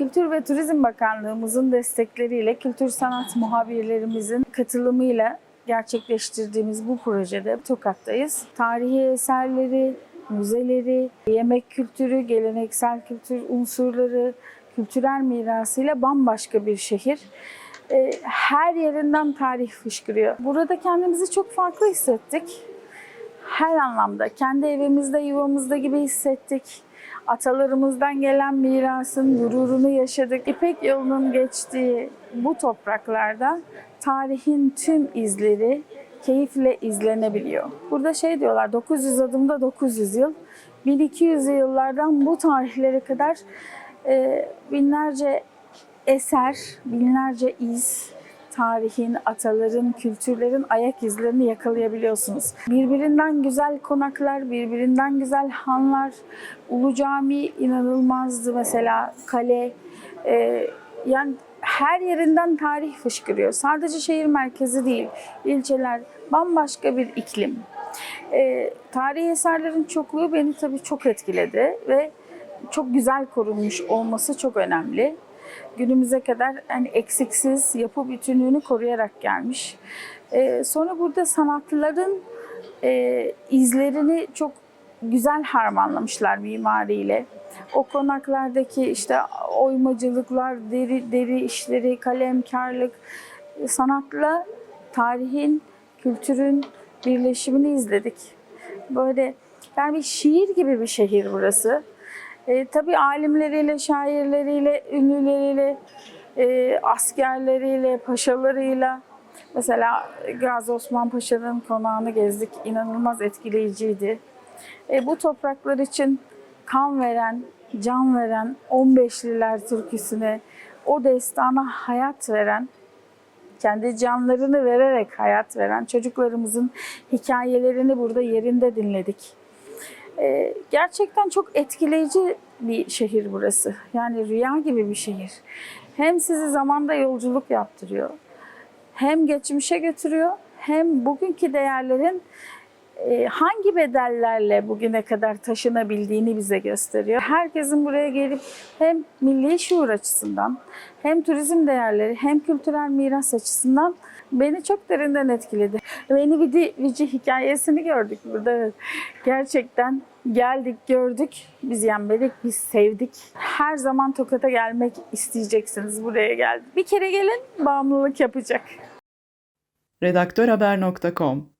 Kültür ve Turizm Bakanlığımızın destekleriyle, kültür sanat muhabirlerimizin katılımıyla gerçekleştirdiğimiz bu projede Tokat'tayız. Tarihi eserleri, müzeleri, yemek kültürü, geleneksel kültür unsurları, kültürel mirasıyla bambaşka bir şehir. Ee, Her yerinden tarih fışkırıyor. Burada kendimizi çok farklı hissettik. Her anlamda. Kendi evimizde, yuvamızda gibi hissettik. Atalarımızdan gelen mirasın gururunu yaşadık. İpek yolunun geçtiği bu topraklarda tarihin tüm izleri keyifle izlenebiliyor. Burada şey diyorlar 900 adımda 900 yıl. 1200 yıllardan bu tarihlere kadar e, binlerce eser, binlerce iz, tarihin, ataların, kültürlerin ayak izlerini yakalayabiliyorsunuz. Birbirinden güzel konaklar, birbirinden güzel hanlar. Ulu Cami inanılmazdı mesela, kale. e, yani her yerinden tarih fışkırıyor. Sadece şehir merkezi değil, ilçeler bambaşka bir iklim. E, tarihi eserlerin çokluğu beni tabii çok etkiledi ve çok güzel korunmuş olması çok önemli. Günümüze kadar hani eksiksiz yapı bütünlüğünü koruyarak gelmiş. Ee, sonra burada sanatlıların e, izlerini çok güzel harmanlamışlar mimariyle. O konaklardaki işte oymacılıklar, deri, deri işleri, kalemkarlık, sanatla tarihin, kültürün birleşimini izledik. Böyle yani bir şiir gibi bir şehir burası. E, tabii alimleriyle, şairleriyle, ünlüleriyle, e, askerleriyle, paşalarıyla. Mesela Gazi Osman Paşa'nın konağını gezdik. İnanılmaz etkileyiciydi. E, bu topraklar için kan veren, can veren 15'liler türküsüne, o destana hayat veren, kendi canlarını vererek hayat veren çocuklarımızın hikayelerini burada yerinde dinledik. Ee, gerçekten çok etkileyici bir şehir burası. Yani rüya gibi bir şehir. Hem sizi zamanda yolculuk yaptırıyor, hem geçmişe götürüyor, hem bugünkü değerlerin e, hangi bedellerle bugüne kadar taşınabildiğini bize gösteriyor. Herkesin buraya gelip hem milli şuur açısından, hem turizm değerleri, hem kültürel miras açısından beni çok derinden etkiledi. Beni Vidi Vici hikayesini gördük burada. Gerçekten geldik, gördük, biz yenmedik, biz sevdik. Her zaman Tokat'a gelmek isteyeceksiniz buraya geldik. Bir kere gelin, bağımlılık yapacak. redaktörhaber.com